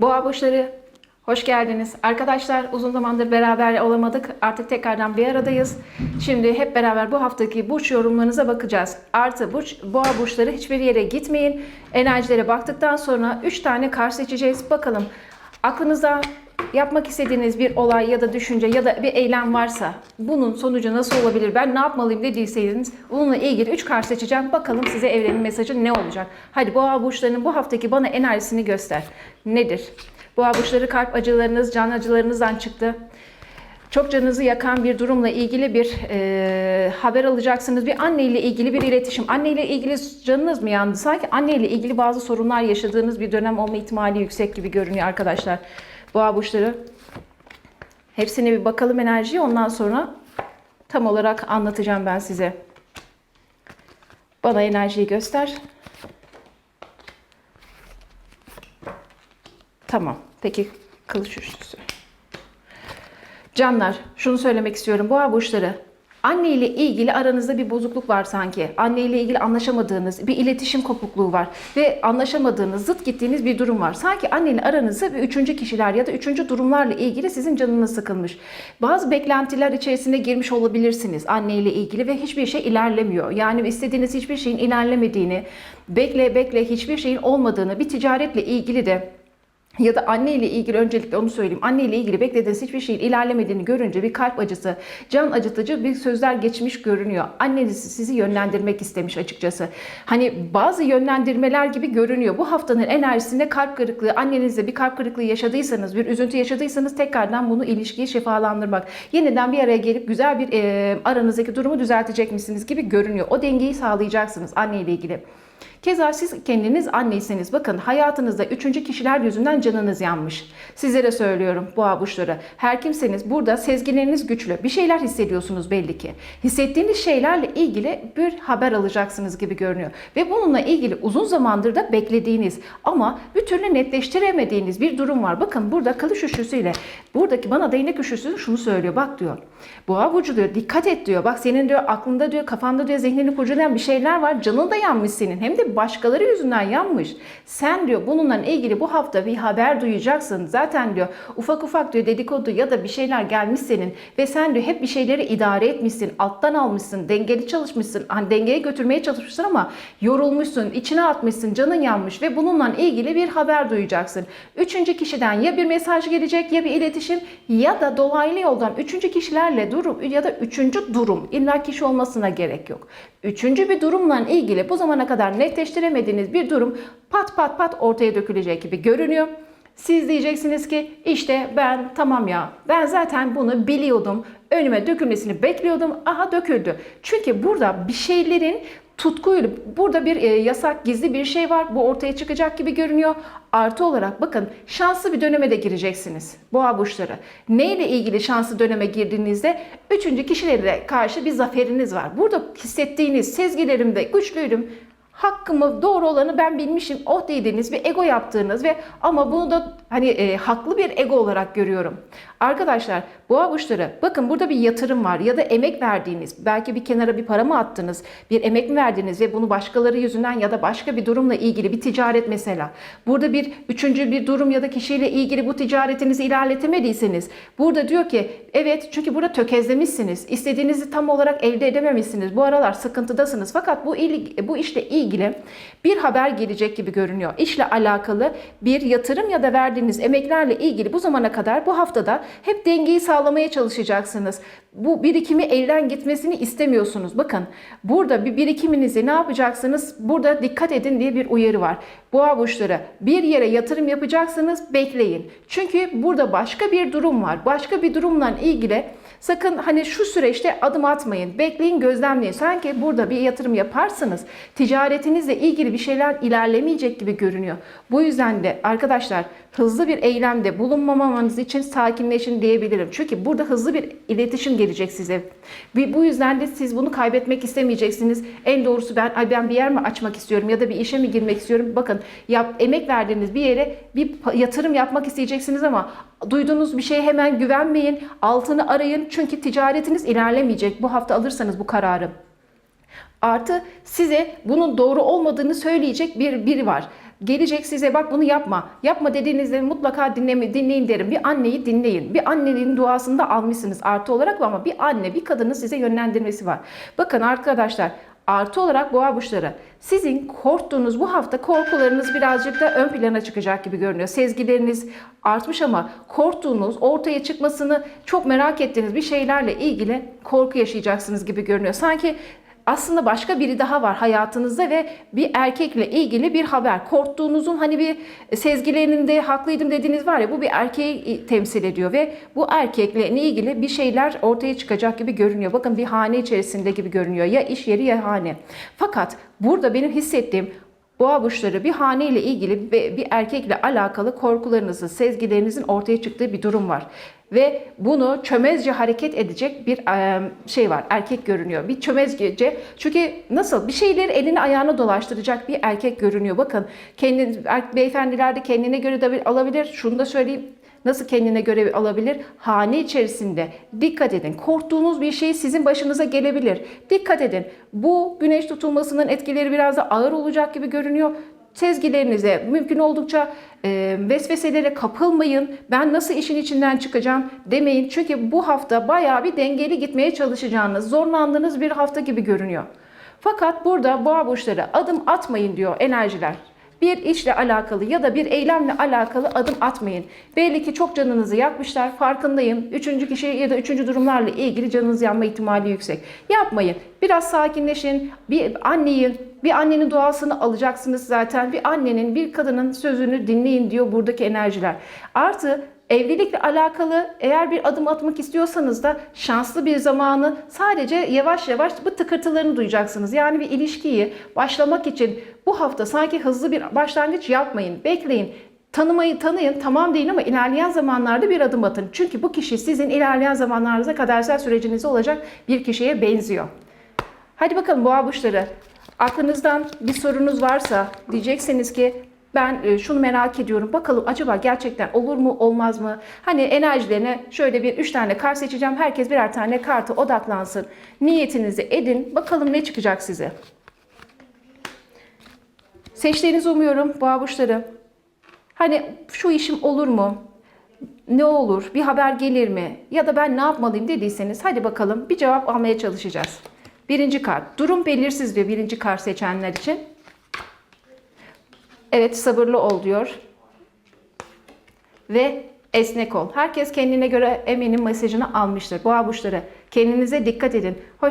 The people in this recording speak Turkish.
Boğa burçları hoş geldiniz. Arkadaşlar uzun zamandır beraber olamadık. Artık tekrardan bir aradayız. Şimdi hep beraber bu haftaki burç yorumlarınıza bakacağız. Artı burç, boğa burçları hiçbir yere gitmeyin. Enerjilere baktıktan sonra 3 tane kar seçeceğiz. Bakalım aklınızda yapmak istediğiniz bir olay ya da düşünce ya da bir eylem varsa bunun sonucu nasıl olabilir? Ben ne yapmalıyım dediyseniz bununla ilgili 3 kart seçeceğim. Bakalım size evrenin mesajı ne olacak? Hadi boğa burçlarının bu haftaki bana enerjisini göster. Nedir? Boğa burçları kalp acılarınız, can acılarınızdan çıktı. Çok canınızı yakan bir durumla ilgili bir e, haber alacaksınız. Bir anne ile ilgili bir iletişim. Anne ile ilgili canınız mı yandı? Sanki anne ile ilgili bazı sorunlar yaşadığınız bir dönem olma ihtimali yüksek gibi görünüyor arkadaşlar. Boğa burçları. Hepsine bir bakalım enerjiyi. Ondan sonra tam olarak anlatacağım ben size. Bana enerjiyi göster. Tamam. Peki kılıç üçlüsü. Canlar, şunu söylemek istiyorum. Boğa burçları, anne ile ilgili aranızda bir bozukluk var sanki. Anne ile ilgili anlaşamadığınız, bir iletişim kopukluğu var ve anlaşamadığınız, zıt gittiğiniz bir durum var. Sanki anne ile aranızda bir üçüncü kişiler ya da üçüncü durumlarla ilgili sizin canınız sıkılmış. Bazı beklentiler içerisine girmiş olabilirsiniz anne ile ilgili ve hiçbir şey ilerlemiyor. Yani istediğiniz hiçbir şeyin ilerlemediğini, bekle bekle hiçbir şeyin olmadığını, bir ticaretle ilgili de ya da anne ile ilgili öncelikle onu söyleyeyim. Anne ile ilgili beklediğiniz hiçbir şeyin ilerlemediğini görünce bir kalp acısı, can acıtıcı bir sözler geçmiş görünüyor. Anneniz sizi yönlendirmek istemiş açıkçası. Hani bazı yönlendirmeler gibi görünüyor. Bu haftanın enerjisinde kalp kırıklığı, annenizle bir kalp kırıklığı yaşadıysanız, bir üzüntü yaşadıysanız tekrardan bunu ilişkiyi şifalandırmak. Yeniden bir araya gelip güzel bir e, aranızdaki durumu düzeltecek misiniz gibi görünüyor. O dengeyi sağlayacaksınız anne ile ilgili. Keza siz kendiniz anneyseniz bakın hayatınızda üçüncü kişiler yüzünden canınız yanmış. Sizlere söylüyorum boğa burçları. Her kimseniz burada sezgileriniz güçlü. Bir şeyler hissediyorsunuz belli ki. Hissettiğiniz şeylerle ilgili bir haber alacaksınız gibi görünüyor. Ve bununla ilgili uzun zamandır da beklediğiniz ama bir türlü netleştiremediğiniz bir durum var. Bakın burada kılıç üçlüsüyle buradaki bana değnek üçlüsü şunu söylüyor. Bak diyor boğa burcu diyor dikkat et diyor. Bak senin diyor aklında diyor kafanda diyor zihnini kurcalayan bir şeyler var. Canın da yanmış senin. Hem de başkaları yüzünden yanmış. Sen diyor bununla ilgili bu hafta bir haber duyacaksın. Zaten diyor ufak ufak diyor dedikodu ya da bir şeyler gelmiş senin ve sen diyor hep bir şeyleri idare etmişsin, alttan almışsın, dengeli çalışmışsın. Hani dengeye götürmeye çalışmışsın ama yorulmuşsun, içine atmışsın, canın yanmış ve bununla ilgili bir haber duyacaksın. Üçüncü kişiden ya bir mesaj gelecek ya bir iletişim ya da dolaylı yoldan üçüncü kişilerle durum ya da üçüncü durum illa kişi olmasına gerek yok. Üçüncü bir durumla ilgili bu zamana kadar netleştiremediğiniz bir durum pat pat pat ortaya dökülecek gibi görünüyor. Siz diyeceksiniz ki işte ben tamam ya ben zaten bunu biliyordum. Önüme dökülmesini bekliyordum. Aha döküldü. Çünkü burada bir şeylerin tutkuyla burada bir e, yasak gizli bir şey var. Bu ortaya çıkacak gibi görünüyor. Artı olarak bakın şanslı bir döneme de gireceksiniz. Boğa burçları. Neyle ilgili şanslı döneme girdiğinizde üçüncü kişilere karşı bir zaferiniz var. Burada hissettiğiniz sezgilerimde güçlüydüm hakkımı doğru olanı ben bilmişim oh dediğiniz bir ego yaptığınız ve ama bunu da hani e, haklı bir ego olarak görüyorum. Arkadaşlar boğa burçları bakın burada bir yatırım var ya da emek verdiğiniz belki bir kenara bir para mı attınız bir emek mi verdiniz ve bunu başkaları yüzünden ya da başka bir durumla ilgili bir ticaret mesela. Burada bir üçüncü bir durum ya da kişiyle ilgili bu ticaretinizi ilerletemediyseniz burada diyor ki evet çünkü burada tökezlemişsiniz. istediğinizi tam olarak elde edememişsiniz. Bu aralar sıkıntıdasınız. Fakat bu il, bu işle ilgili bir haber gelecek gibi görünüyor. İşle alakalı bir yatırım ya da verdiğiniz emeklerle ilgili bu zamana kadar bu haftada hep dengeyi sağlamaya çalışacaksınız. Bu birikimi elden gitmesini istemiyorsunuz. Bakın burada bir birikiminizi ne yapacaksınız? Burada dikkat edin diye bir uyarı var. Boğa burçları bir yere yatırım yapacaksınız bekleyin. Çünkü burada başka bir durum var. Başka bir durumla ilgili sakın hani şu süreçte adım atmayın. Bekleyin gözlemleyin. Sanki burada bir yatırım yaparsanız ticaretinizle ilgili bir şeyler ilerlemeyecek gibi görünüyor. Bu yüzden de arkadaşlar hızlı bir eylemde bulunmamamanız için sakinleşin diyebilirim. Çünkü burada hızlı bir iletişim gelecek size. Bu yüzden de siz bunu kaybetmek istemeyeceksiniz. En doğrusu ben ay ben bir yer mi açmak istiyorum ya da bir işe mi girmek istiyorum? Bakın yap, emek verdiğiniz bir yere bir yatırım yapmak isteyeceksiniz ama duyduğunuz bir şeye hemen güvenmeyin. Altını arayın çünkü ticaretiniz ilerlemeyecek. Bu hafta alırsanız bu kararı. Artı size bunun doğru olmadığını söyleyecek bir biri var. Gelecek size bak bunu yapma. Yapma dediğinizde mutlaka dinleme, dinleyin derim. Bir anneyi dinleyin. Bir annenin duasını da almışsınız artı olarak ama bir anne, bir kadının size yönlendirmesi var. Bakın arkadaşlar Artı olarak boğa burçları sizin korktuğunuz bu hafta korkularınız birazcık da ön plana çıkacak gibi görünüyor. Sezgileriniz artmış ama korktuğunuz, ortaya çıkmasını çok merak ettiğiniz bir şeylerle ilgili korku yaşayacaksınız gibi görünüyor. Sanki aslında başka biri daha var hayatınızda ve bir erkekle ilgili bir haber. Korktuğunuzun hani bir sezgilerinde haklıydım dediğiniz var ya bu bir erkeği temsil ediyor ve bu erkekle ilgili bir şeyler ortaya çıkacak gibi görünüyor. Bakın bir hane içerisinde gibi görünüyor. Ya iş yeri ya hane. Fakat burada benim hissettiğim Boğa burçları bir hane ile ilgili ve bir erkekle alakalı korkularınızın, sezgilerinizin ortaya çıktığı bir durum var. Ve bunu çömezce hareket edecek bir şey var. Erkek görünüyor. Bir çömezce. Çünkü nasıl? Bir şeyleri elini ayağına dolaştıracak bir erkek görünüyor. Bakın kendi er- beyefendiler de kendine göre de alabilir. Şunu da söyleyeyim. Nasıl kendine göre alabilir? Hane içerisinde dikkat edin. Korktuğunuz bir şey sizin başınıza gelebilir. Dikkat edin. Bu güneş tutulmasının etkileri biraz da ağır olacak gibi görünüyor. Sezgilerinize mümkün oldukça e, vesveselere kapılmayın. Ben nasıl işin içinden çıkacağım demeyin. Çünkü bu hafta bayağı bir dengeli gitmeye çalışacağınız, zorlandığınız bir hafta gibi görünüyor. Fakat burada boğa burçları adım atmayın diyor enerjiler. Bir işle alakalı ya da bir eylemle alakalı adım atmayın. Belli ki çok canınızı yakmışlar, farkındayım. Üçüncü kişi ya da üçüncü durumlarla ilgili canınız yanma ihtimali yüksek. Yapmayın. Biraz sakinleşin. Bir anneyi, bir annenin duasını alacaksınız zaten. Bir annenin, bir kadının sözünü dinleyin diyor buradaki enerjiler. Artı Evlilikle alakalı eğer bir adım atmak istiyorsanız da şanslı bir zamanı sadece yavaş yavaş bu tıkırtılarını duyacaksınız. Yani bir ilişkiyi başlamak için bu hafta sanki hızlı bir başlangıç yapmayın. Bekleyin. Tanımayı tanıyın tamam değil ama ilerleyen zamanlarda bir adım atın. Çünkü bu kişi sizin ilerleyen zamanlarınızda kadersel sürecinizde olacak bir kişiye benziyor. Hadi bakalım boğa burçları. Aklınızdan bir sorunuz varsa diyeceksiniz ki ben e, şunu merak ediyorum. Bakalım acaba gerçekten olur mu olmaz mı? Hani enerjilerine şöyle bir üç tane kart seçeceğim. Herkes birer tane kartı odaklansın. Niyetinizi edin. Bakalım ne çıkacak size. Seçtiğinizi umuyorum boğa burçları. Hani şu işim olur mu? Ne olur? Bir haber gelir mi? Ya da ben ne yapmalıyım dediyseniz hadi bakalım bir cevap almaya çalışacağız. Birinci kart. Durum belirsiz diyor birinci kart seçenler için. Evet sabırlı ol diyor. Ve esnek ol. Herkes kendine göre eminim mesajını almıştır. Boğa burçları kendinize dikkat edin. Hoş